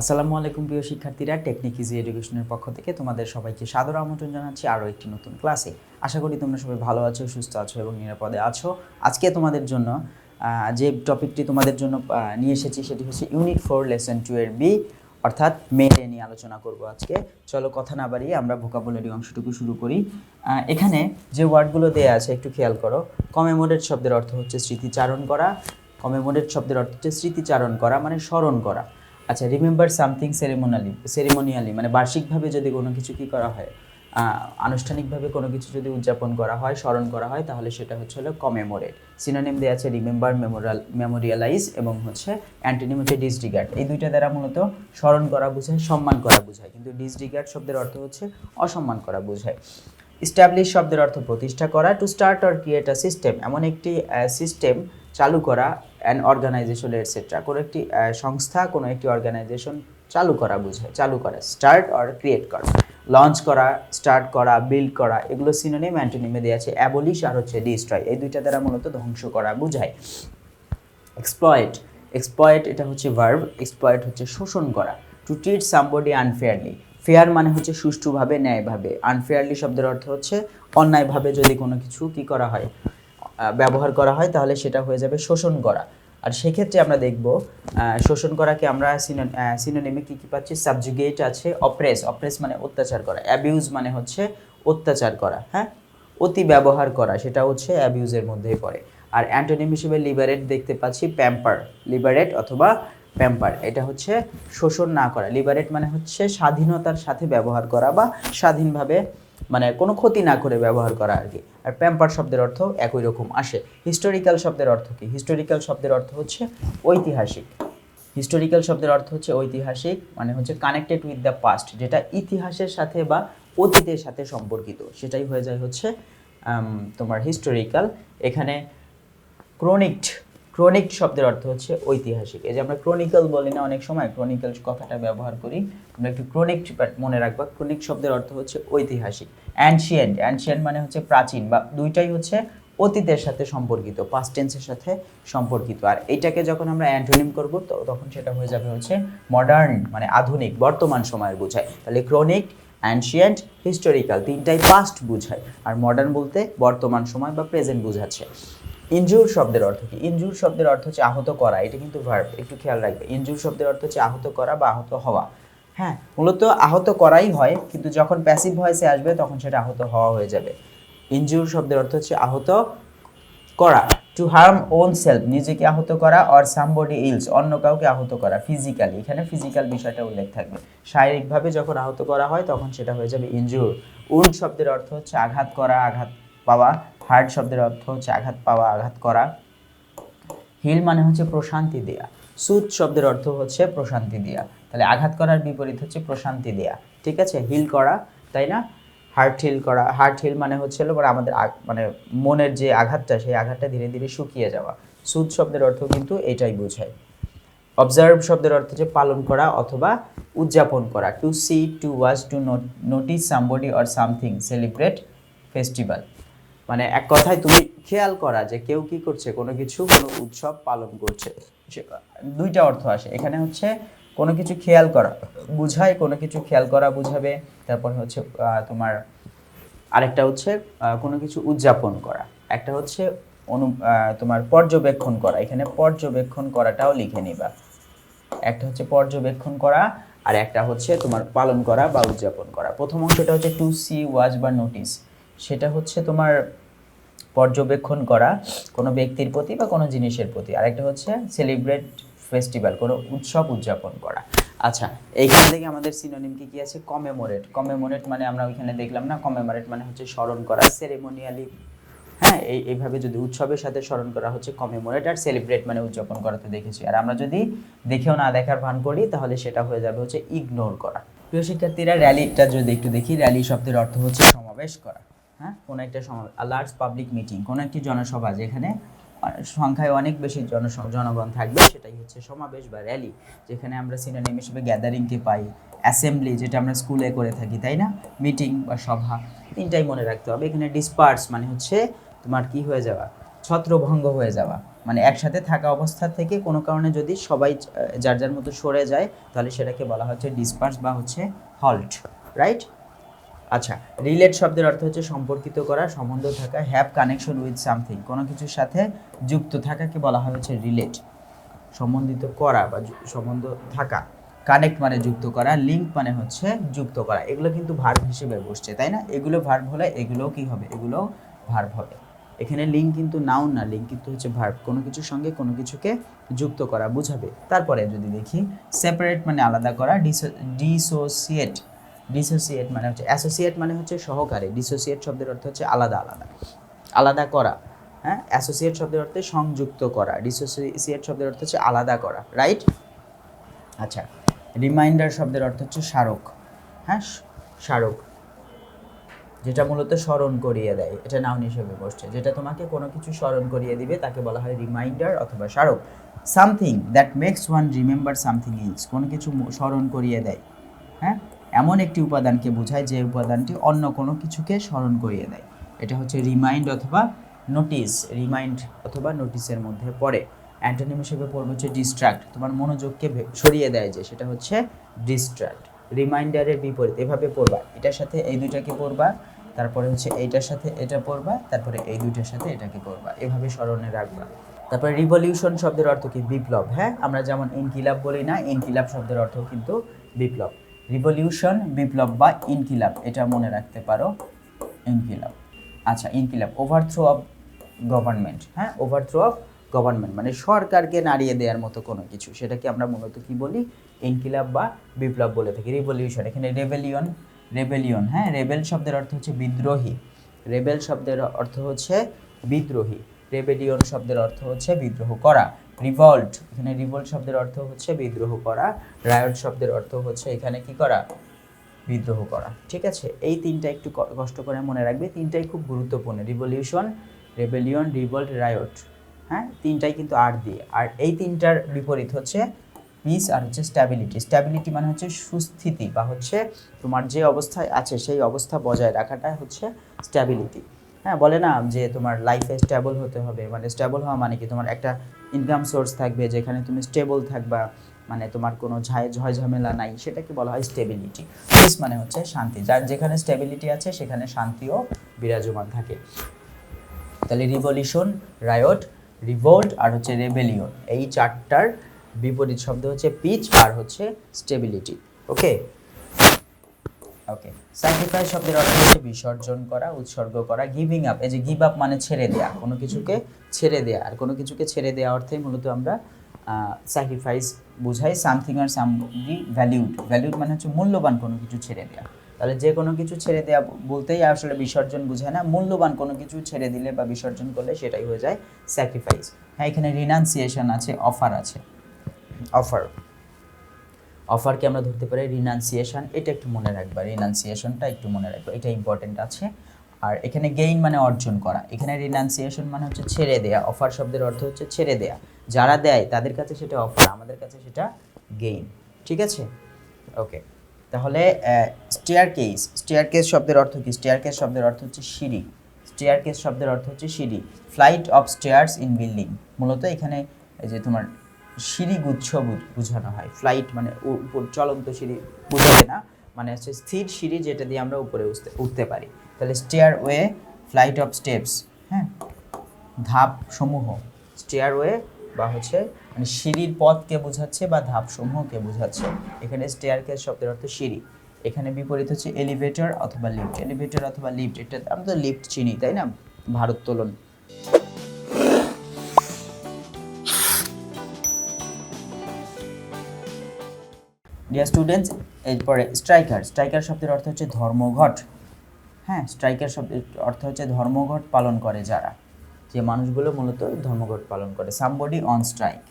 আসসালামু আলাইকুম প্রিয় শিক্ষার্থীরা টেকনিক ইজি এডুকেশনের পক্ষ থেকে তোমাদের সবাইকে সাদর আমন্ত্রণ জানাচ্ছি আরও একটি নতুন ক্লাসে আশা করি তোমরা সবাই ভালো আছো, সুস্থ আছো এবং নিরাপদে আছো। আজকে তোমাদের জন্য যে টপিকটি তোমাদের জন্য নিয়ে এসেছি সেটি হচ্ছে ইউনিট ফোর লেসন টু এর বি অর্থাৎ মেয়ে নিয়ে আলোচনা করব আজকে। চলো কথা না বাড়িয়ে আমরা ভোকাবুলারি অংশটুকু শুরু করি। এখানে যে ওয়ার্ডগুলো দেয়া আছে, একটু খেয়াল করো। কমেমোরেট শব্দের অর্থ হচ্ছে স্মৃতিচারণ করা। কমেমোরেট শব্দের অর্থ হচ্ছে স্মৃতিচারণ করা মানে স্মরণ করা। আচ্ছা রিমেম্বার সামথিং সেরিমোনালি সেরিমোনিয়ালি মানে বার্ষিকভাবে যদি কোনো কিছু কি করা হয় আনুষ্ঠানিকভাবে কোনো কিছু যদি উদযাপন করা হয়, স্মরণ করা হয়, তাহলে সেটা হচ্ছে হলো কমেমোরেট সিনোনিম দেওয়া আছে রিমেম্বার মেমোরাল মেমোরিয়ালাইজ এবং হচ্ছে অ্যান্টোনিম হচ্ছে ডিসডিগার্ড এই দুইটা দ্বারা মূলত স্মরণ করা বোঝায়, সম্মান করা বোঝায়। কিন্তু ডিসডিগার্ড শব্দের অর্থ হচ্ছে অসম্মান করা বোঝায়। ইস্টাবলিশ শব্দের অর্থ প্রতিষ্ঠা করা। To start or create a system এমন একটি সিস্টেম চালু করা অ্যান্ড অর্গানাইজেশন এটসেট্রা কোনো একটি সংস্থা, কোনো একটি অর্গানাইজেশন চালু করা বোঝায় চালু করা স্টার্ট অর ক্রিয়েট করা। লঞ্চ করা স্টার্ট করা বিল্ড করা, এগুলো সিনোনিম অ্যান্টোনিমে দেওয়া আছে। অ্যাবলিশ আর হচ্ছে ডিস্ট্রয় এই দুইটা দ্বারা মূলত ধ্বংস করা বোঝায়। এক্সপ্লয়েট এক্সপ্লয়েট এটা হচ্ছে ভার্ব এক্সপ্লয়েট হচ্ছে শোষণ করা। To treat somebody unfairly fair মানে হচ্ছে সুষ্ঠুভাবে, ন্যায়ভাবে। আনফেয়ারলি শব্দের অর্থ হচ্ছে অন্যায়ভাবে যদি কোনো কিছু কি করা হয়। ব্যবহার করা হয়, তাহলে সেটা হয়ে যাবে শোষণ করা। আর সেক্ষেত্রে আমরা দেখব শোষণ করাকে আমরা সিনোনিমে কী কী পাচ্ছি? সাবজুগেট আছে অপ্রেস অপ্রেস মানে অত্যাচার করা অ্যাবিউজ মানে হচ্ছে অত্যাচার করা হ্যাঁ? অতি ব্যবহার করা, সেটা হচ্ছে অ্যাবিউজের মধ্যেই পড়ে। আর অ্যান্টোনিম হিসেবে লিবারেট দেখতে পাচ্ছি প্যাম্পার লিবারেট অথবা প্যাম্পার এটা হচ্ছে শোষণ না করা। লিবারেট মানে হচ্ছে স্বাধীনতার সাথে ব্যবহার করা বা স্বাধীনভাবে মানে কোনো ক্ষতি না করে ব্যবহার করা আর কি। আর প্যাম্পার শব্দের অর্থ একই রকম আসে। হিস্টোরিক্যাল শব্দের অর্থ কি? হিস্টোরিক্যাল শব্দের অর্থ হচ্ছে ঐতিহাসিক। হিস্টোরিক্যাল শব্দের অর্থ হচ্ছে ঐতিহাসিক মানে হচ্ছে কানেক্টেড উইথ দ্য পাস্ট যেটা ইতিহাসের সাথে বা অতীতের সাথে সম্পর্কিত। সেটাই হয়ে যায় হচ্ছে তোমার হিস্টোরিক্যাল এখানে ক্রনিকড ক্রনিক শব্দের অর্থ হচ্ছে ঐতিহাসিক। এই যে আমরা ক্রনিক্যাল বলি না, অনেক সময় ক্রনিক্যাল কথাটা ব্যবহার করি। আমরা একটু ক্রনিক মনে রাখবা ক্রনিক শব্দের অর্থ হচ্ছে ঐতিহাসিক। অ্যানশিয়েন্ট অ্যানশিয়েন্ট মানে হচ্ছে প্রাচীন বা দুইটাই হচ্ছে অতীতের সাথে সম্পর্কিত পাস্ট টেন্সের সাথে সম্পর্কিত। আর এইটাকে যখন আমরা অ্যান্টোনিম করব, তো তখন সেটা হয়ে যাবে হচ্ছে মডার্ন মানে আধুনিক, বর্তমান সময়ের বোঝায়। তাহলে ক্রনিক অ্যানশিয়েন্ট হিস্টোরিক্যাল তিনটাই পাস্ট বোঝায়। আর মডার্ন বলতে বর্তমান সময় বা প্রেজেন্ট বোঝাচ্ছে। ইনজুর শব্দের অর্থ কি? ইনজুর শব্দের অর্থ হচ্ছে আহত করা, এটা কিন্তু ভার্ব একটু খেয়াল রাখবে। ইনজুর শব্দের অর্থ হচ্ছে আহত করা বা আহত হওয়া। হ্যাঁ মূলত আহত করাই হয়, কিন্তু যখন প্যাসিভ ভয়েসে আসবে, তখন সেটা আহত হওয়া হয়ে যাবে। ইনজুর শব্দের অর্থ হচ্ছে আহত করা টু হার্ম ওন সেলফ নিজেকে আহত করা অর সামবডি ইলস অন্য কাউকে আহত করা ফিজিক্যালি এখানে ফিজিক্যাল বিষয়টা উল্লেখ থাকবে। শারীরিকভাবে যখন আহত করা হয়, তখন সেটা হয়ে যাবে ইনজুর। উন শব্দের অর্থ হচ্ছে আঘাত করা, আঘাত পাওয়া হার্ট শব্দের অর্থ হচ্ছে আঘাত পাওয়া, আঘাত করা। হিল মানে হচ্ছে প্রশান্তি দেয়া। সুদ শব্দের অর্থ হচ্ছে প্রশান্তি দেয়া। তাহলে আঘাত করার বিপরীত হচ্ছে প্রশান্তি দেয়া। ঠিক আছে? হিল করা, তাই না? হার্ট হিল করা, হার্ট হিল মানে হচ্ছে মানে আমাদের মানে মনের যে আঘাতটা, সেই আঘাতটা ধীরে ধীরে শুকিয়ে যাওয়া। সুদ শব্দের অর্থ কিন্তু এটাই বোঝায়। অবজার্ভ শব্দের অর্থ হচ্ছে পালন করা অথবা উদযাপন করা। To see to watch to notice somebody or something celebrate festival মানে এক কথায় তুমি খেয়াল করা যে কেউ কি করছে, কোনো কিছু, কোনো উৎসব পালন করছে। দুইটা অর্থ আসে। এখানে হচ্ছে কোনো কিছু খেয়াল করা, বুঝায়, কোনো কিছু খেয়াল করা বুঝাবে। তারপর হচ্ছে তোমার আরেকটা হচ্ছে কোনো কিছু উদযাপন করা। একটা হচ্ছে অনু তোমার পর্যবেক্ষণ করা। এখানে পর্যবেক্ষণ করাটাও লিখে নিবা। একটা হচ্ছে পর্যবেক্ষণ করা আর একটা হচ্ছে তোমার পালন করা বা উদযাপন করা। প্রথম অংশটা হচ্ছে টু সি ওয়াচ বা নোটিস সেটা হচ্ছে তোমার পর্যবেক্ষণ করা কোনো ব্যক্তির প্রতি বা কোনো জিনিসের প্রতি। আরেকটা হচ্ছে সেলিব্রেট ফেস্টিভ্যাল কোনো উৎসব উদযাপন করা। আচ্ছা এইখান থেকে আমাদের সিনোনিম কি কি আছে? কমেমোরেট কমেমোরেট মানে আমরা ওইখানে দেখলাম না? কমেমোরেট মানে হচ্ছে স্মরণ করা সেরেমোনিয়ালি হ্যাঁ এই, এইভাবে যদি উৎসবের সাথে স্মরণ করা হচ্ছে কমেমোরেট আর সেলিব্রেট মানে উদযাপন করাতে দেখেছি। আর আমরা যদি দেখেও না দেখার ভান করি, তাহলে সেটা হয়ে যাবে হচ্ছে ইগনোর করা। প্রিয় শিক্ষার্থীরা র্যালিটা যদি একটু দেখি র্যালি শব্দের অর্থ হচ্ছে সমাবেশ করা। হ্যাঁ? কোনো একটা লার্জ পাবলিক মিটিং কোনো একটি জনসভা যেখানে সংখ্যায় অনেক বেশি জন, জনগণ থাকবে, সেটাই হচ্ছে সমাবেশ বা র্যালি যেখানে আমরা সিনোনিম হিসেবে গ্যাদারিংকে পাই অ্যাসেম্বলি যেটা আমরা স্কুলে করে থাকি, তাই না? মিটিং বা সভা, তিনটাই মনে রাখতে হবে। এখানে ডিসপার্স মানে হচ্ছে তোমার কি হয়ে যাওয়া? ছত্রভঙ্গ হয়ে যাওয়া। মানে একসাথে থাকা অবস্থা থেকে কোনো কারণে যদি সবাই যার যার মতো সরে যায়, তাহলে সেটাকে বলা হচ্ছে ডিসপার্স বা হচ্ছে হল্ট রাইট আচ্ছা রিলেট শব্দের অর্থ হচ্ছে সম্পর্কিত করা, সম্বন্ধ থাকা হ্যাভ কানেকশন উইথ সামথিং কোনো কিছুর সাথে যুক্ত থাকাকে বলা হয় হচ্ছে রিলেট সম্বন্ধিত করা বা সম্বন্ধ থাকা কানেক্ট মানে যুক্ত করা লিঙ্ক মানে হচ্ছে যুক্ত করা। এগুলো কিন্তু ভার্ব হিসেবে বসছে, তাই না? এগুলো ভার্ব হলে এগুলোও কি হবে? এগুলো ভার্ব হবে। এখানে লিঙ্ক কিন্তু নাউন না লিঙ্ক কিন্তু হচ্ছে ভার্ব কোনো কিছুর সঙ্গে কোনো কিছুকে যুক্ত করা, বুঝাবে। তারপরে যদি দেখি সেপারেট মানে আলাদা করা ডিসোসিয়েট ডিসোসিয়েট মানে হচ্ছে অ্যাসোসিয়েট মানে হচ্ছে সহকারী। ডিসোসিয়েট শব্দের অর্থ হচ্ছে আলাদা আলাদা। আলাদা করা হ্যাঁ? অ্যাসোসিয়েট শব্দের অর্থে সংযুক্ত করা। ডিসোসিয়েট শব্দের অর্থ হচ্ছে আলাদা করা রাইট আচ্ছা রিমাইন্ডার শব্দের অর্থ হচ্ছে স্মারক হ্যাঁ? স্মারক, যেটা মূলত স্মরণ করিয়ে দেয়। এটা নাউন হিসেবে বসছে। যেটা তোমাকে কোনো কিছু স্মরণ করিয়ে দিবে, তাকে বলা হয় রিমাইন্ডার অথবা স্মারক। Something that makes one remember something else কোনো কিছু স্মরণ করিয়ে দেয় হ্যাঁ? এমন একটি উপাদানকে বোঝায় যে উপাদানটি অন্য কোনো কিছুকে স্মরণ করিয়ে দেয়। এটা হচ্ছে রিমাইন্ড অথবা নোটিস রিমাইন্ড অথবা নোটিসের মধ্যে পড়ে। অ্যান্টোনিম হিসেবে পড়বে হচ্ছে ডিস্ট্রাক্ট তোমার মনোযোগকে সরিয়ে দেয় যে সেটা হচ্ছে ডিস্ট্রাক্ট রিমাইন্ডারের বিপরীত, এভাবে পড়বা। এটার সাথে এই দুইটাকে পড়বা, তারপরে হচ্ছে এইটার সাথে এটা পড়বা, তারপরে এই দুইটার সাথে এটাকে পড়বা। এভাবে স্মরণে রাখবা। তারপরে রিভলিউশন শব্দের অর্থ কি? বিপ্লব হ্যাঁ? আমরা যেমন ইনকিলাব বলি না, ইনকিলাব শব্দের অর্থ কিন্তু বিপ্লব। রিভলিউশন বিপ্লব বা ইনকিলাব, এটা মনে রাখতে পারো, ইনকিলাব। আচ্ছা ইনকিলাব ওভারথ্রো অফ গভর্নমেন্ট হ্যাঁ? ওভারথ্রো অফ গভর্নমেন্ট মানে সরকারকে নাড়িয়ে দেওয়ার মতো কোনো কিছু। সেটাকে আমরা মূলত কি বলি? ইনকিলাব বা বিপ্লব বলে থাকি। রিভলিউশন এখানে রেবেলিয়ন রেবেলিয়ন হ্যাঁ? রেবেল শব্দের অর্থ হচ্ছে বিদ্রোহী। রেবেল শব্দের অর্থ হচ্ছে বিদ্রোহী। রেবেলিয়ন শব্দের অর্থ হচ্ছে বিদ্রোহ করা। রিভল্ট এখানে রিভল্ট শব্দের অর্থ হচ্ছে বিদ্রোহ করা রায়ট শব্দের অর্থ হচ্ছে এখানে কি করা? বিদ্রোহ করা, ঠিক আছে? এই তিনটা একটু কষ্ট করে মনে রাখবে, তিনটাই খুব গুরুত্বপূর্ণ রিভলিউশন রেবেলিয়ন রিভল্ট রায়ট হ্যাঁ? তিনটাই কিন্তু আর দিয়ে। আর এই তিনটার বিপরীত হচ্ছে পিস আর হচ্ছে স্ট্যাবিলিটি স্ট্যাবিলিটি মানে হচ্ছে সুস্থিতি বা হচ্ছে তোমার যে অবস্থায় আছে, সেই অবস্থা বজায় রাখাটা হচ্ছে স্ট্যাবিলিটি হ্যাঁ বলে না যে তোমার লাইফে স্ট্যাবল হতে হবে মানে স্টেবল হওয়া মানে কি? তোমার একটা ইনকাম সোর্স থাকবে, যেখানে তুমি স্টেবল থাকবা মানে তোমার কোনো ঝায় ঝয় ঝামেলা নাই, সেটাকে বলা হয় স্টেবিলিটি পিস মানে হচ্ছে শান্তি। যার যেখানে স্টেবিলিটি আছে, সেখানে শান্তিও বিরাজমান থাকে। তাহলে রিভলিউশন রায়ট রিভোল্ট আর হচ্ছে রেবেলিয়ন এই চারটার বিপরীত শব্দ হচ্ছে পিচ আর হচ্ছে স্টেবিলিটি ওকে ওকে স্যাক্রিফাইস শব্দের অর্থ হচ্ছে বিসর্জন করা, উৎসর্গ করা গিভিং আপ এই যে গিভ আপ মানে ছেড়ে দেয়া, কোনো কিছুকে ছেড়ে দেয়া। আর কোনো কিছুকে ছেড়ে দেওয়া অর্থে মূলত আমরা স্যাক্রিফাইস বোঝাই সামথিং আর সামথিং ভ্যালিউড ভ্যালিউড মানে হচ্ছে মূল্যবান কোনো কিছু ছেড়ে দেয়া। তাহলে যে কোনো কিছু ছেড়ে দেয়া বলতেই আসলে বিসর্জন বোঝায় না, মূল্যবান কোনো কিছু ছেড়ে দিলে বা বিসর্জন করলে সেটাই হয়ে যায় স্যাক্রিফাইস হ্যাঁ এখানে রিনাউন্সিয়েশন আছে অফার আছে। অফার অফারকে আমরা ধরতে পারি রিনাউন্সিয়েশন এটা একটু মনে রাখবা রিনাউন্সিয়েশনটা একটু মনে রাখবা, এটা ইম্পর্টেন্ট আছে। আর এখানে গেইন মানে অর্জন করা, এখানে রিনাউন্সিয়েশন মানে হচ্ছে ছেড়ে দেয়া, অফার শব্দের অর্থ হচ্ছে ছেড়ে দেয়া। যারা দেয়, তাদের কাছে সেটা অফার আমাদের কাছে সেটা গেইন ঠিক আছে? ওকে তাহলে স্টেয়ার কেস স্টেয়ার কেস শব্দের অর্থ কি? স্টেয়ার কেস শব্দের অর্থ হচ্ছে সিঁড়ি স্টেয়ার কেস শব্দের অর্থ হচ্ছে সিঁড়ি flight of stairs in building মূলত এখানে যে তোমার সিঁড়ি গুচ্ছ বু- বোঝানো হয়। ফ্লাইট মানে উপর চলন্ত সিঁড়ি বোঝাবে না। মানে হচ্ছে স্থির সিঁড়ি যেটা দিয়ে আমরা উপরে উঠতে উঠতে পারি। তাহলে stairway flight of steps হ্যাঁ? ধাপ সমূহ। স্টেয়ারওয়ে বা হচ্ছে মানে সিঁড়ির পথকে বোঝাচ্ছে বা ধাপ সমূহকে বোঝাচ্ছে। এখানে স্টেয়ারকেস শব্দের অর্থ সিঁড়ি। এখানে বিপরীত হচ্ছে এলিভেটর অথবা লিফট এলিভেটর অথবা লিফট এটা আমরা তো লিফট চিনি, তাই না? ভারোত্তোলন। ডিয়ার স্টুডেন্টস এরপরে স্ট্রাইকার স্ট্রাইকার শব্দের অর্থ হচ্ছে ধর্মঘট। হ্যাঁ স্ট্রাইকার শব্দের অর্থ হচ্ছে ধর্মঘট পালন করে যারা। যে মানুষগুলো মূলত ধর্মঘট পালন করে সামবডি অন স্ট্রাইক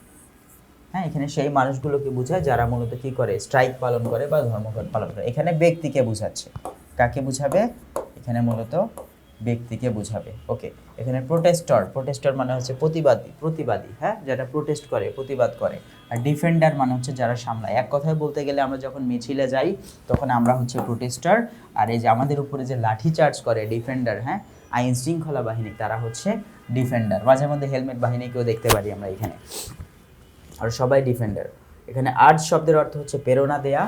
হ্যাঁ এখানে সেই মানুষগুলোকে বোঝায় যারা মূলত কি করে স্ট্রাইক পালন করে বা ধর্মঘট পালন করে। এখানে ব্যক্তিকে বোঝাচ্ছে। কাকে বুঝাবে? এখানে মূলত ব্যক্তিকে বুঝাবে। ওকে এখানে প্রোটেস্টর প্রোটেস্টর মানে হচ্ছে প্রতিবাদী প্রতিবাদী হ্যাঁ? যারা প্রোটেস্ট করে, প্রতিবাদ করে। আর ডিফেন্ডার মানে হচ্ছে যারা সামলায়। এক কথায় বলতে গেলে আমরা যখন মিছিলে যাই, তখন আমরা হচ্ছে প্রোটেস্টার আর এই যে আমাদের উপরে যে লাঠি চার্জ করে ডিফেন্ডার হ্যাঁ? আইন শৃঙ্খলা বাহিনী, তারা হচ্ছে ডিফেন্ডার মাঝে মধ্যে হেলমেট বাহিনীকেও দেখতে পারি আমরা এখানে। আর সবাই ডিফেন্ডার এখানে আর্ট শব্দের অর্থ হচ্ছে প্রেরণা দেয়া।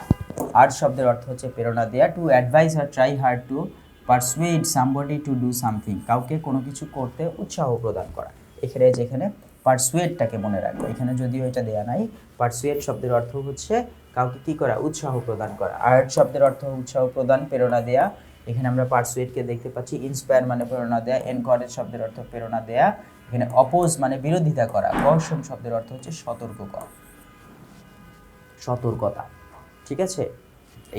আর্ট শব্দের অর্থ হচ্ছে প্রেরণা দেয়া। To advice or try hard to persuade somebody to do something কাউকে কোনো কিছু করতে উৎসাহ প্রদান করা। এখানে যেখানে পারসুয়েডটাকে মনে রাখব, এখানে যদিও এটা দেয়া নাই পারসুয়েড শব্দের অর্থ হচ্ছে কাউকে কী করা, উৎসাহ প্রদান করা। আর্ট শব্দের অর্থ উৎসাহ প্রদান, প্রেরণা দেয়া। এখানে আমরা পারসুয়েডকে দেখতে পাচ্ছি ইন্সপায়ার মানে প্রেরণা দেয়া এনকরেজ শব্দের অর্থ প্রেরণা দেয়া। এখানে অপোজ মানে বিরোধিতা করা কর্ষণ শব্দের অর্থ হচ্ছে সতর্ক করা। সতর্কতা, ঠিক আছে?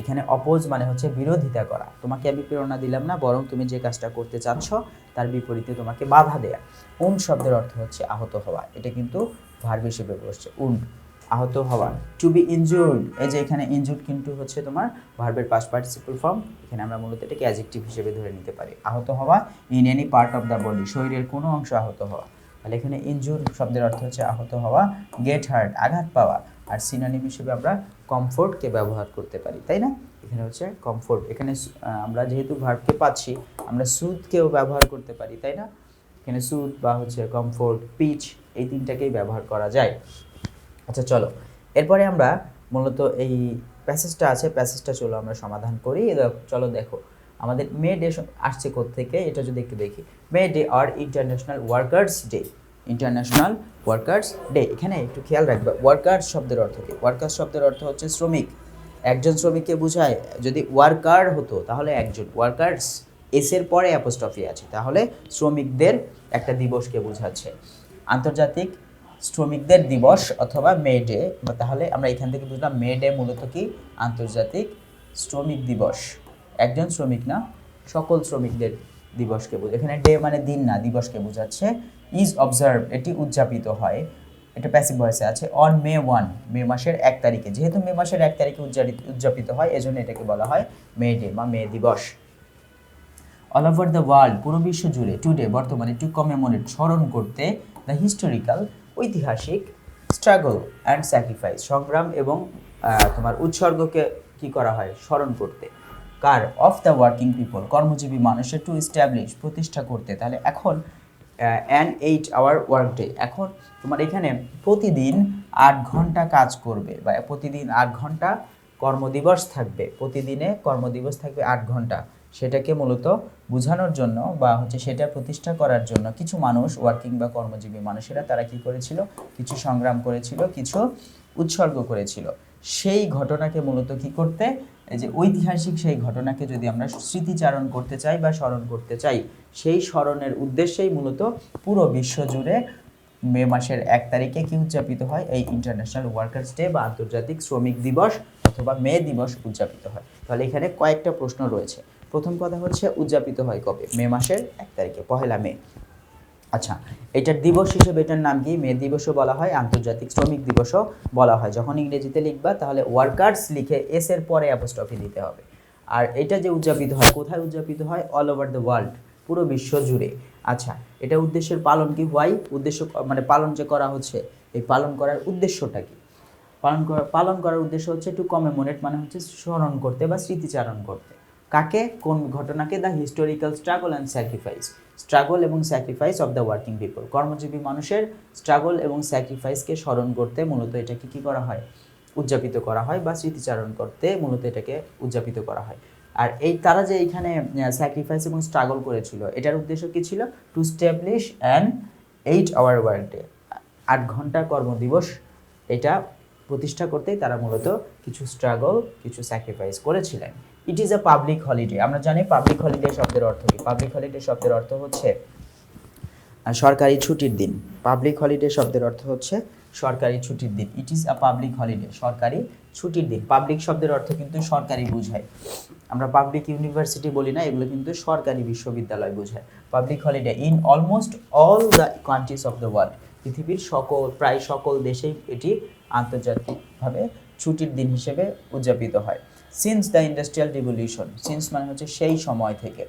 এখানে অপোজ মানে হচ্ছে বিরোধিতা করা। তোমাকে আমি প্রেরণা দিলাম না, বরং তুমি যে কাজটা করতে চাচ্ছ, তার বিপরীতে তোমাকে বাধা দেয়া। উন শব্দের অর্থ হচ্ছে আহত হওয়া। এটা কিন্তু ভার্ব হিসেবে বসছে। উন আহত হওয়া। টু বি ইনজুর্ড এই যে এখানে ইনজুর্ড কিন্তু হচ্ছে তোমার ভার্বের পাস পার্টিসিপল ফর্ম এখানে আমরা মূলত এটাকে অ্যাজেক্টিভ হিসেবে ধরে নিতে পারি। আহত হওয়া in any part of the body শরীরের কোনো অংশ আহত হওয়া। তাহলে এখানে ইনজুর শব্দের অর্থ হচ্ছে আহত হওয়া গেট হার্ট আঘাত পাওয়া। আর সিনোনিম হিসেবে আমরা কমফোর্টকে ব্যবহার করতে পারি, তাই না? এখানে হচ্ছে কমফোর্ট এখানে আমরা যেহেতু ভার্বকে পাচ্ছি, আমরা সুদকেও ব্যবহার করতে পারি, তাই না? এখানে সুদ বা হচ্ছে কমফোর্ট পিচ এই তিনটাকেই ব্যবহার করা যায়। আচ্ছা চলো। এরপরে আমরা মূলত এই প্যাসেজটা আছে প্যাসেজটা চলো আমরা সমাধান করি। চলো দেখো। আমাদের মে ডে আসছে থেকে এটা যদি একটু দেখি। মে ডে আর international workers day international workers day এখানে একটু খেয়াল রাখবে ওয়ার্কার্স শব্দের অর্থ কি? ওয়ার্কার্স শব্দের অর্থ হচ্ছে শ্রমিক। একজন শ্রমিককে বোঝায়, যদি ওয়ার্কার হতো, তাহলে একজন। ওয়ার্কার্স এসের পরে অ্যাপোস্টফি আছে, তাহলে শ্রমিকদের একটা দিবসকে বোঝাচ্ছে। আন্তর্জাতিক শ্রমিকদের দিবস অথবা মে ডে তাহলে আমরা এখান থেকে বুঝলাম মে ডে মূলত কি? আন্তর্জাতিক শ্রমিক দিবস। একজন শ্রমিক না, সকল শ্রমিকদের দিবসকে এখানে ডে মানে দিন না, দিবসকে বোঝাচ্ছে। ইজ অবজার্ভ এটি উদযাপিত হয়। এটা প্যাসিভ ভয়েসে আছে অন মে ওয়ান মে মাসের এক তারিখে। যেহেতু মে মাসের এক তারিখে উদযাপিত হয়, এজন্য এটাকে বলা হয় মে ডে বা মে দিবস। অল ওভার দ্য ওয়ার্ল্ড পুরো বিশ্ব জুড়ে টুডে বর্তমানে টু কমেমোরেট স্মরণ করতে দ্য হিস্টোরিক্যাল ঐতিহাসিক স্ট্রাগল অ্যান্ড স্যাক্রিফাইস সংগ্রাম এবং তোমার উৎসর্গকে কি করা হয়? স্মরণ করতে। কার অফ দ্য ওয়ার্কিং পিপল কর্মজীবী মানুষের টু এস্টাবলিশ প্রতিষ্ঠা করতে। তাহলে এখন an eight hour work day এখন তোমার এখানে প্রতিদিন আট ঘণ্টা কাজ করবে বা প্রতিদিন আট ঘণ্টা কর্মদিবস থাকবে। প্রতিদিনে কর্মদিবস থাকবে আট ঘণ্টা। সেটাকে মূলত বোঝানোর জন্য বা হচ্ছে সেটা প্রতিষ্ঠা করার জন্য কিছু মানুষ ওয়ার্কিং বা কর্মজীবী মানুষেরা তারা কি করেছিল? কিছু সংগ্রাম করেছিল, কিছু উৎসর্গ করেছিল। সেই ঘটনাকে মূলত কি করতে? এই যে ঐতিহাসিক সেই ঘটনাকে যদি আমরা স্মৃতিচারণ করতে চাই বা স্মরণ করতে চাই, সেই স্মরণের উদ্দেশ্যেই মূলত পুরো বিশ্ব জুড়ে মে মাসের এক তারিখে কি উদযাপিত হয়? এই ইন্টারন্যাশনাল ওয়ার্কার্স ডে বা আন্তর্জাতিক শ্রমিক দিবস অথবা মে দিবস উদযাপিত হয়। তাহলে এখানে কয়েকটা প্রশ্ন রয়েছে। প্রথম কথা হচ্ছে, উদযাপিত হয় কবে? মে মাসের এক তারিখে, পহেলা মে। আচ্ছা এটার দিবস হিসেবে এটার নাম কি? মে দিবসও বলা হয়, আন্তর্জাতিক শ্রমিক দিবসও বলা হয়। যখন ইংরেজিতে লিখবা, তাহলে ওয়ার্কার্স লিখে এস এর পরে অ্যাপোস্ট্রফি দিতে হবে। আর এটা যে উদযাপিত হয়, কোথায় উদযাপিত হয়? অল ওভার দ্য ওয়ার্ল্ড পুরো বিশ্ব জুড়ে। আচ্ছা এটা উদ্দেশ্যের পালন কি? হোয়াই উদ্দেশ্য মানে পালন যে করা হচ্ছে, এই পালন করার উদ্দেশ্যটা কি? পালন করা পালন করার উদ্দেশ্য হচ্ছে টু কমেমোরেট মানে হচ্ছে স্মরণ করতে বা স্মৃতিচারণ করতে। কাকে? কোন ঘটনাকে? The historical struggle and sacrifice struggle এবং sacrifice of the working people কর্মজীবী মানুষের স্ট্রাগল এবং স্যাক্রিফাইসকে স্মরণ করতে মূলত এটাকে কী করা হয়? উদযাপিত করা হয় বা স্মৃতিচারণ করতে মূলত এটাকে উদযাপিত করা হয়। আর এই তারা যে এইখানে স্যাক্রিফাইস এবং স্ট্রাগল করেছিল, এটার উদ্দেশ্য কী ছিল? To establish an eight hour work day আট ঘণ্টা কর্মদিবস এটা প্রতিষ্ঠা করতেই তারা মূলত কিছু স্ট্রাগল কিছু স্যাক্রিফাইস করেছিলেন। It is a public holiday আমরা জানি পাবলিক হলিডে শব্দের অর্থ কি? পাবলিক হলিডে শব্দের অর্থ হচ্ছে সরকারি ছুটির দিন। পাবলিক হলিডে শব্দের অর্থ হচ্ছে সরকারি ছুটির দিন। It is a public holiday সরকারি ছুটির দিন। পাবলিক শব্দের অর্থ কিন্তু সরকারি বোঝায়। আমরা পাবলিক ইউনিভার্সিটি বলি না, এগুলো কিন্তু সরকারি বিশ্ববিদ্যালয় বোঝায়। Public holiday in almost all the countries of the world পৃথিবীর সকল, প্রায় সকল দেশেই এটি আন্তর্জাতিকভাবে ছুটির দিন হিসেবে উদযাপিত হয়। Since the industrial revolution since মানে হচ্ছে সেই সময় থেকে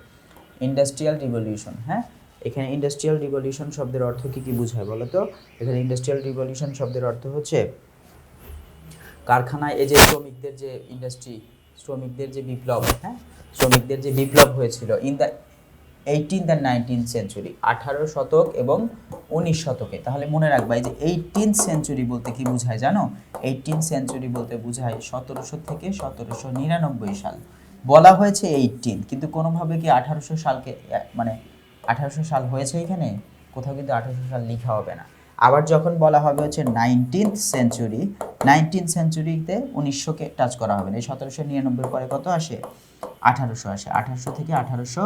ইন্ডাস্ট্রিয়াল রিভলিউশন হ্যাঁ? এখানে ইন্ডাস্ট্রিয়াল রিভলিউশন শব্দের অর্থ কী কী বোঝায় বলো তো? এখানে ইন্ডাস্ট্রিয়াল রিভলিউশন শব্দের অর্থ হচ্ছে কারখানায় এই যে শ্রমিকদের যে ইন্ডাস্ট্রি শ্রমিকদের যে বিপ্লব হ্যাঁ? শ্রমিকদের যে বিপ্লব হয়েছিল in the eighteen the nineteen century আঠারো শতক এবং উনিশ শতকে। তাহলে মনে রাখবা, এই যে এইটিন সেঞ্চুরি বলতে কি বোঝায় জানো? এইটিন সেঞ্চুরি বলতে বোঝায় সতেরোশো থেকে সতেরোশো নিরানব্বই সাল। বলা হয়েছে এইটিন কিন্তু কোনোভাবে কি আঠারোশো সালকে মানে আঠারোশো সাল হয়েছে এখানে? কোথাও কিন্তু আঠারোশো সাল লেখা হবে না। আবার যখন বলা হবে হচ্ছে নাইনটিন্থ সেঞ্চুরি নাইনটিন সেঞ্চুরিতে উনিশশোকে টাচ করা হবে না। এই সতেরোশো নিরানব্বই পরে কত আসে? আঠারোশো আসে। আঠারোশো থেকে আঠারোশো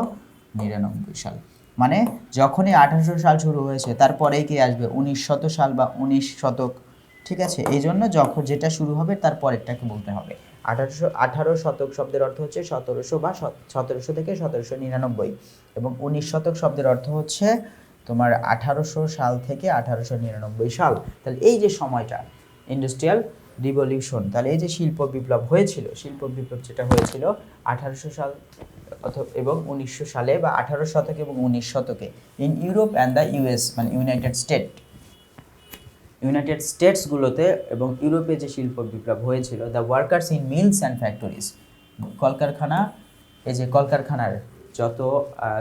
নিরানব্বই সাল। মানে যখনই আঠারোশো সাল শুরু হয়েছে, তারপরেই কি আসবে? উনিশ শত সাল বা উনিশ শতক, ঠিক আছে? এই জন্য যখন যেটা শুরু হবে, তার পরেরটাকে বলতে হবে। আঠারোশো, আঠারো শতক শব্দের অর্থ হচ্ছে সতেরোশো বা সতেরোশো থেকে সতেরোশো নিরানব্বই এবং উনিশ শতক শব্দের অর্থ হচ্ছে তোমার আঠারোশো সাল থেকে আঠারোশো নিরানব্বই সাল। তাহলে এই যে সময়টা, ইন্ডাস্ট্রিয়াল রিভলিউশন তাহলে এই যে শিল্প বিপ্লব হয়েছিল, শিল্প বিপ্লব যেটা হয়েছিল আঠারোশো সাল অথবা এবং উনিশশো সালে বা আঠারো শতকে এবং উনিশ শতকে in Europe and the US মানে ইউনাইটেড স্টেট ইউনাইটেড স্টেটসগুলোতে এবং ইউরোপে যে শিল্প বিপ্লব হয়েছিল the workers in mills and factories কলকারখানা, এই যে কলকারখানার যত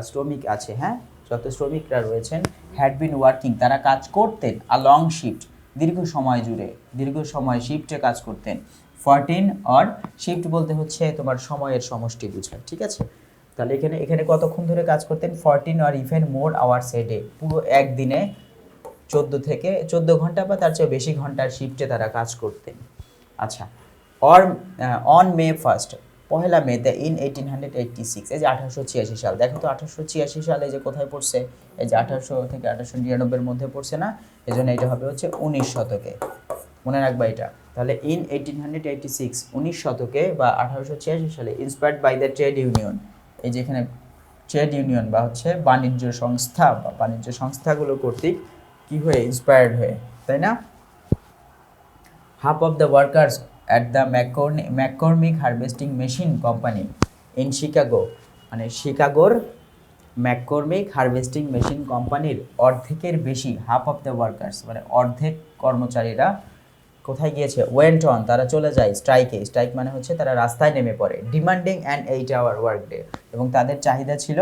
শ্রমিক আছে হ্যাঁ যত শ্রমিকরা রয়েছেন হ্যাড বিন ওয়ার্কিং তারা কাজ করতেন আ লং শিফট দীর্ঘ সময় জুড়ে, দীর্ঘ সময় শিফটে কাজ করতেন। ফরটিন অর শিফট বলতে হচ্ছে তোমার সময়ের সমষ্টি বোঝায় ঠিক আছে? তাহলে এখানে এখানে কতক্ষণ ধরে কাজ করতেন? Fourteen or even more hours a day পুরো একদিনে চোদ্দ থেকে, চোদ্দ ঘণ্টা বা তার চেয়ে বেশি ঘণ্টার শিফটে তারা কাজ করতেন। আচ্ছা অর অন মে ফার্স্ট পহেলা মেতে in eighteen hundred eighty six এই যে আঠারোশো ছিয়াশি সাল। দেখো তো আঠারোশো ছিয়াশি সালে যে কোথায় পড়ছে? এই যে আঠারোশো থেকে আঠারোশো নিরানব্বইয়ের মধ্যে পড়ছে না? এই জন্য এটা হবে হচ্ছে উনিশ শতকে। মনে রাখবা এটা। তাহলে in eighteen hundred eighty six উনিশ শতকে বা আঠারোশো ছিয়াশি সালে inspired by the trade union এই যে এখানে ট্রেড ইউনিয়ন বা হচ্ছে বাণিজ্য সংস্থা বা বাণিজ্য সংস্থাগুলো কর্তৃক কী হয়ে ইন্সপায়ার্ড হয়ে, তাই না? Half of the workers at the McCormick McCormick harvesting machine company in Chicago মানে শিকাগোর ম্যাককর্মিক হারভেস্টিং মেশিন কোম্পানির অর্ধেকের বেশি হাফ অফ দ্য ওয়ার্কার্স মানে অর্ধেক কর্মচারীরা কোথায় গিয়েছে? ওয়েন্ট অন তারা চলে যায় স্ট্রাইকে স্ট্রাইক মানে হচ্ছে তারা রাস্তায় নেমে পড়ে। Demanding and eight hour work day এবং তাদের চাহিদা ছিল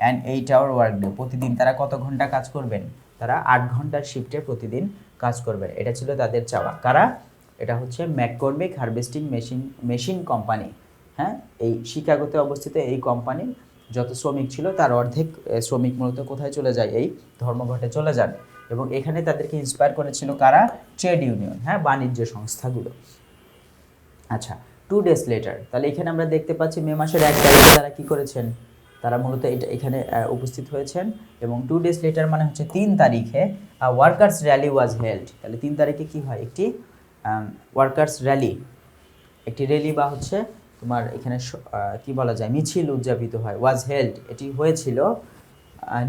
and eight hour work day প্রতিদিন তারা কত ঘণ্টা কাজ করবেন? তারা আট ঘণ্টার শিফটে প্রতিদিন কাজ করবেন। এটা ছিল তাদের চাওয়া। কারা? এটা হচ্ছে McCormick harvesting machine machine company. হ্যাঁ এই শিকাগোতে অবস্থিত এই কোম্পানির যত শ্রমিক ছিল তার অর্ধেক শ্রমিক মূলত কোথায় চলে যায়? এই ধর্মঘটে চলে যান। এবং এখানে তাদেরকে ইন্সপায়ার করেছিল কারা? ট্রেড ইউনিয়ন হ্যাঁ বাণিজ্য সংস্থাগুলো। আচ্ছা টু ডেজ লেটার তাহলে এখানে আমরা দেখতে পাচ্ছি মে মাসের এক তারিখে তারা কি করেছেন? তারা মূলত এটা এখানে উপস্থিত হয়েছেন। এবং টু ডেজ লেটার মানে হচ্ছে তিন তারিখে ওয়ার্কার্স র্যালি ওয়াজ হেল্ড তাহলে তিন তারিখে কি হয়? একটি ওয়ার্কার্স র্যালি একটি র্যালি বা হচ্ছে তোমার এখানে কি বলা যায়? মিছিল উদযাপিত হয়। ওয়াজ হেল্ড এটি হয়েছিল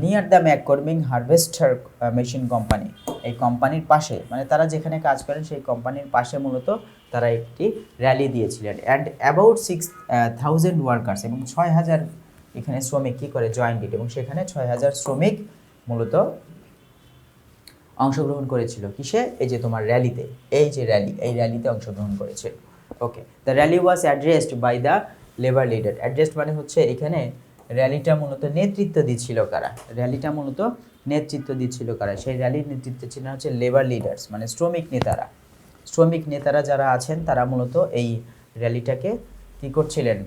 near the McCormick harvester machine company এই কোম্পানির পাশে মানে তারা যেখানে কাজ করেন, সেই কোম্পানির পাশে মূলত তারা একটি র্যালি দিয়েছিলেন। And about six thousand workers এবং ছয় হাজার এখানে শ্রমিক কী করে? জয়েন্ট ডিট এবং সেখানে ছয় হাজার শ্রমিক মূলত অংশগ্রহণ করেছিল কিসে? এই যে তোমার র্যালিতে। এই যে র্যালি, এই র্যালিতে অংশগ্রহণ করেছে okay the rally was addressed by the labour leader addressed মানে হচ্ছে এখানে র্যালিটা মূলত নেতৃত্ব দিচ্ছিল কারা? র্যালিটা মূলত নেতৃত্ব দিচ্ছিল কারা? সেই র্যালির নেতৃত্ব ছিল হচ্ছে লেবার লিডার্স মানে শ্রমিক নেতারা। শ্রমিক নেতারা যারা আছেন, তারা মূলত এই র্যালিটাকে কী করছিলেন?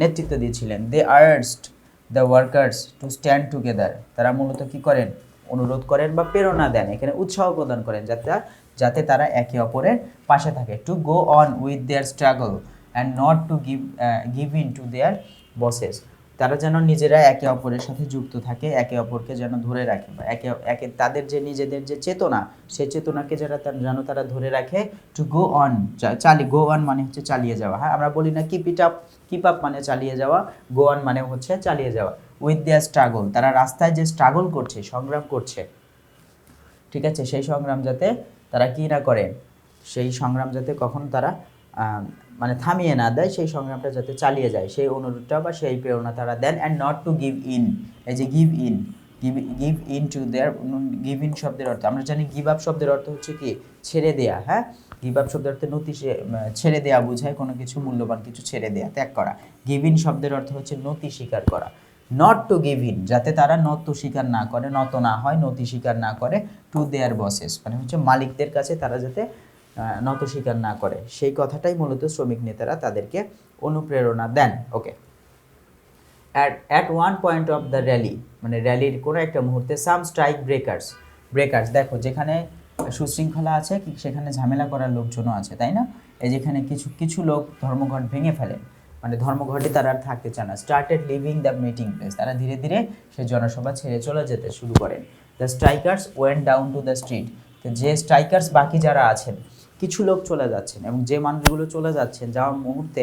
নেতৃত্ব দিয়েছিলেন they urged the workers to stand together তারা মূলত কী করেন? অনুরোধ করেন বা প্রেরণা দেন, এখানে উৎসাহ প্রদান করেন যাতে যাতে তারা একে অপরের পাশে থাকে। To go on with their struggle and not to give give in to their bosses তারা যেন নিজেরা একে অপরের সাথে যুক্ত থাকে, একে অপরকে যেন ধরে রাখে বা একে একে তাদের যে নিজেদের যে চেতনা সেই চেতনাকে যারা যেন তারা ধরে রাখে। টু গো অন চালি গো অন মানে হচ্ছে চালিয়ে যাওয়া। হ্যাঁ আমরা বলি না keep it up keep up মানে চালিয়ে যাওয়া। গো অন মানে হচ্ছে চালিয়ে যাওয়া। উইথ দেয়ার স্ট্রাগল তারা রাস্তায় যে স্ট্রাগল করছে, সংগ্রাম করছে, ঠিক আছে? সেই সংগ্রাম যাতে তারা কি না করে, সেই সংগ্রাম যাতে কখন তারা মানে থামিয়ে না দেয়, সেই সংগ্রামটা যাতে চালিয়ে যায়। সেই অনুরোধটা বা সেই প্রেরণা তারা দেন। And not to give in এই যে give in give give in to their give in শব্দের অর্থ, আমরা জানি গিভ আপ শব্দের অর্থ হচ্ছে কি? ছেড়ে দেয়া হ্যাঁ? গিভ আপ শব্দের অর্থ নতি ছেড়ে দেয়া বোঝায় কোনো কিছু, মূল্যবান কিছু ছেড়ে দেয়া, ত্যাগ করা। গিভ ইন শব্দের অর্থ হচ্ছে নতি স্বীকার করা। নট টু গিভ ইন যাতে তারা নত স্বীকার না করে নত না হয় নতি স্বীকার না করে টু দেয়ার বসেস মানে হচ্ছে মালিকদের কাছে তারা যাতে নত স্বীকার না করে। সেই কথাটাই মূলত শ্রমিক নেতারা তাদেরকে অনুপ্রেরণা দেন। Okay at at one point of the rally মানে র্যালির কোনো একটা মুহূর্তে সাম স্ট্রাইক ব্রেকার্স ব্রেকার্স দেখো যেখানে সুশৃঙ্খলা আছে সেখানে ঝামেলা করার লোকজনও আছে, তাই না? এই যেখানে কিছু কিছু লোক ধর্মঘট ভেঙে ফেলেন মানে ধর্মঘটে তারা আর থাকতে চান না। Started leaving the meeting place তারা ধীরে ধীরে সেই জনসভা ছেড়ে চলে যেতে শুরু করেন। The strikers went down to the street যে স্ট্রাইকার্স বাকি যারা আছেন, কিছু লোক চলে যাচ্ছেন এবং যে মানুষগুলো চলে যাচ্ছেন যাওয়ার মুহূর্তে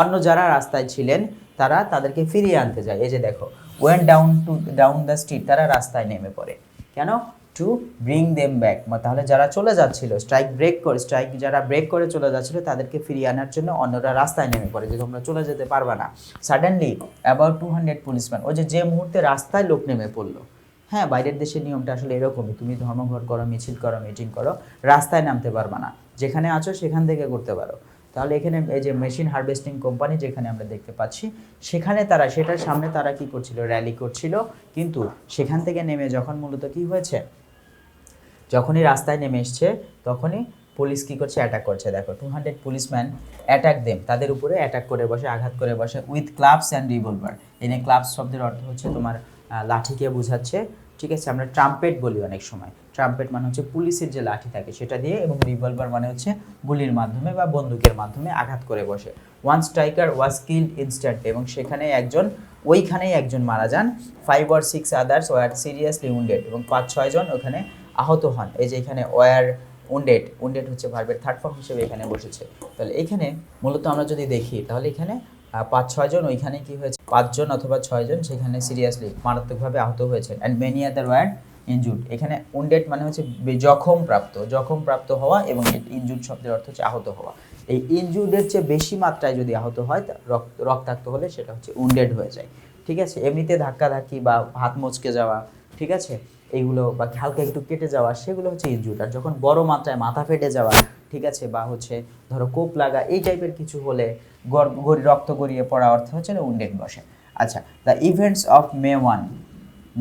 অন্য যারা রাস্তায় ছিলেন, তারা তাদেরকে ফিরিয়ে আনতে যায়। এই যে দেখো went down to down the street তারা রাস্তায় নেমে পড়ে। কেন? টু ব্রিং দেম ব্যাক তাহলে যারা চলে যাচ্ছিল স্ট্রাইক ব্রেক করে স্ট্রাইক যারা ব্রেক করে চলে যাচ্ছিল, তাদেরকে ফিরিয়ে আনার জন্য অন্যরা রাস্তায় নেমে পড়ে যে তোমরা চলে যেতে পারবে না। Suddenly about two hundred policeman ওই যে যে মুহূর্তে রাস্তায় লোক নেমে পড়ল হ্যাঁ বাইরের দেশের নিয়মটা আসলে এরকমই, তুমি ধর্মঘট করো, মিছিল করো মিটিং করো, রাস্তায় নামতে পারবে না। যেখানে আছো সেখান থেকে করতে পারো। তাহলে এখানে এই যে মেশিন হারভেস্টিং কোম্পানি যেখানে আমরা দেখতে পাচ্ছি, সেখানে তারা, সেটার সামনে তারা কি করছিল? র্যালি করছিল। কিন্তু সেখান থেকে নেমে যখন মূলত কি হয়েছে? যখনই রাস্তায় নেমে এসছে, তখনই পুলিশ কি করছে? অ্যাটাক করছে। দেখো two hundred policeman attack them তাদের উপরে অ্যাটাক করে বসে, আঘাত করে বসে উইথ ক্লাবস অ্যান্ড রিভলভার এনে ক্লাবস শব্দের অর্থ হচ্ছে তোমার লাঠিকে বোঝাচ্ছে। ঠিক আছে, আমরা ট্রাম্পেট বলি অনেক সময়। ট্রাম্পেট মানে হচ্ছে পুলিশের যে লাঠি থাকে, সেটা দিয়ে এবং রিভলভার মানে হচ্ছে গুলির মাধ্যমে বা বন্দুকের মাধ্যমে আঘাত করে বসে। One striker was killed instant এবং সেখানে একজন, ওইখানেই একজন মারা যান। Five or six others were seriously wounded এবং পাঁচ ছয়জন ওখানে আহত হন। এই যে এখানে ওয়ার উন্ডেড উন্ডেড হচ্ছে ভার্বের থার্ড ফর্ম হিসেবে এখানে বসেছে। তাহলে এখানে মূলত আমরা যদি দেখি, তাহলে এখানে পাঁচ ছয়জন ওইখানে কি হয়েছে? পাঁচজন অথবা ছয়জন সেখানে সিরিয়াসলি মারাত্মকভাবে আহত হয়েছে and many other were injured এখানে উন্ডেড মানে হচ্ছে জখম প্রাপ্ত জখম প্রাপ্ত হওয়া এবং ইনজুড শব্দের অর্থ হচ্ছে আহত হওয়া। এই ইনজুর্ডের চেয়ে বেশি মাত্রায় যদি আহত হয় রক্ত, রক্তাক্ত হলে সেটা হচ্ছে উন্ডেড হয়ে যায়। ঠিক আছে? এমনিতে ধাক্কাধাক্কি বা হাত মচকে যাওয়া, ঠিক আছে? এইগুলো বা হালকা একটু কেটে যাওয়া, সেগুলো হচ্ছে ইনজুর্ড আর যখন বড় মাত্রায় মাথা ফেটে যাওয়া, ঠিক আছে, বা হচ্ছে ধরো কোপ লাগা, এই টাইপের কিছু হলে রক্ত গড়িয়ে পড়া অর্থ হচ্ছে উন্ডেড বসে। আচ্ছা the events of May one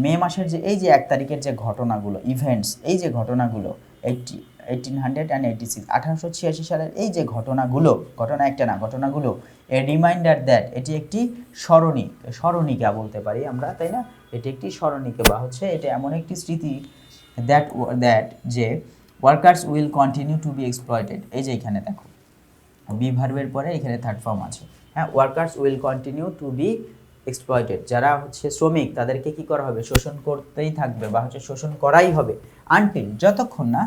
May মাসের যে, এই যে এক তারিখের যে ঘটনাগুলো ইভেন্টস এই যে ঘটনাগুলো eighty eighteen hundred and eighty six আঠারোশো ছিয়াশি সালের এই যে ঘটনাগুলো, ঘটনা একটা না, ঘটনাগুলো এ রিমাইন্ডার দ্যাট এটি একটি স্মরণী, স্মরণিকা বলতে পারি আমরা, তাই না? এটি একটি স্মরণিকা বা হচ্ছে এটা এমন একটি স্মৃতি দ্যাট দ্যাট যে workers will continue to be exploited এই যে এখানে দেখো বি ভার্বের পরে এখানে থার্ড ফর্ম আছে। হ্যাঁ workers will continue to be exploited যারা হচ্ছে শ্রমিক, তাদেরকে কি করা হবে? শোষণ করতেই থাকবে বা হচ্ছে শোষণ করাই হবে। আনটিল যতক্ষণ না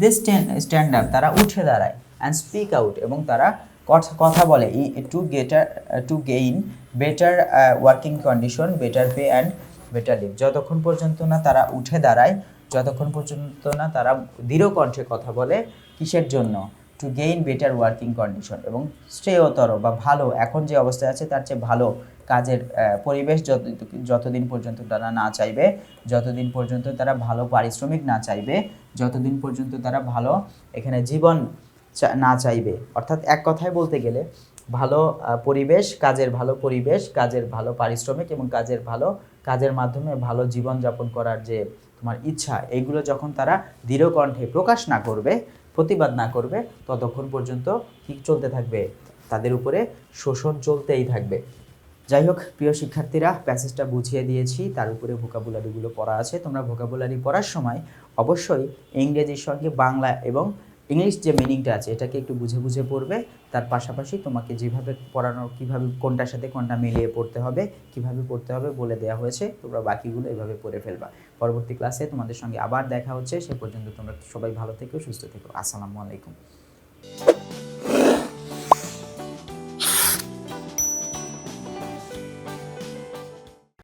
দিস স্ট্যান্ডার্ড তারা উঠে দাঁড়ায় অ্যান্ড স্পিক আউট এবং তারা কথা কথা বলে। Together to gain better working condition better pay and better live যতক্ষণ পর্যন্ত না তারা উঠে দাঁড়ায়, যতক্ষণ পর্যন্ত না তারা দৃঢ় কণ্ঠে কথা বলে, কিসের জন্য? To gain better working condition এবং শ্রেয়তর বা ভালো, এখন যে অবস্থায় আছে, তার চেয়ে ভালো কাজের পরিবেশ যত, যতদিন পর্যন্ত তারা না চাইবে, যতদিন পর্যন্ত তারা ভালো পারিশ্রমিক না চাইবে, যতদিন পর্যন্ত তারা ভালো এখানে জীবন না চাইবে। অর্থাৎ এক কথায় বলতে গেলে ভালো পরিবেশ, কাজের ভালো পরিবেশ, কাজের ভালো পারিশ্রমিক এবং কাজের ভালো, কাজের মাধ্যমে ভালো জীবন যাপন করার যে তোমার ইচ্ছা এইগুলো যখন তারা দৃঢ় কণ্ঠে প্রকাশ না করবে, প্রতিবাদ না করবে, ততক্ষণ পর্যন্ত কি চলতে থাকবে? তাদের উপরে শোষণ চলতেই থাকবে। যাই হোক, প্রিয় শিক্ষার্থীরা, প্যাসেজটা বুঝিয়ে দিয়েছি, তার উপরে ভোকাবুলারিগুলো পড়া আছে। তোমরা ভোকাবুলারি পড়ার সময় অবশ্যই ইংরেজির সঙ্গে বাংলা এবং ইংলিশ যে মিনিংটা আছে, এটাকে একটু বুঝে বুঝে পড়বে। তার পাশাপাশি তোমাকে যেভাবে পড়ানো, কীভাবে কোনটার সাথে কোনটা মিলিয়ে পড়তে হবে, কীভাবে পড়তে হবে বলে দেওয়া হয়েছে, তোমরা বাকিগুলো এভাবে পড়ে ফেলবা। পরবর্তী ক্লাসে তোমাদের সঙ্গে আবার দেখা হচ্ছে। সে পর্যন্ত তোমরা সবাই ভালো থেকো, সুস্থ থেকো। আসসালামু আলাইকুম।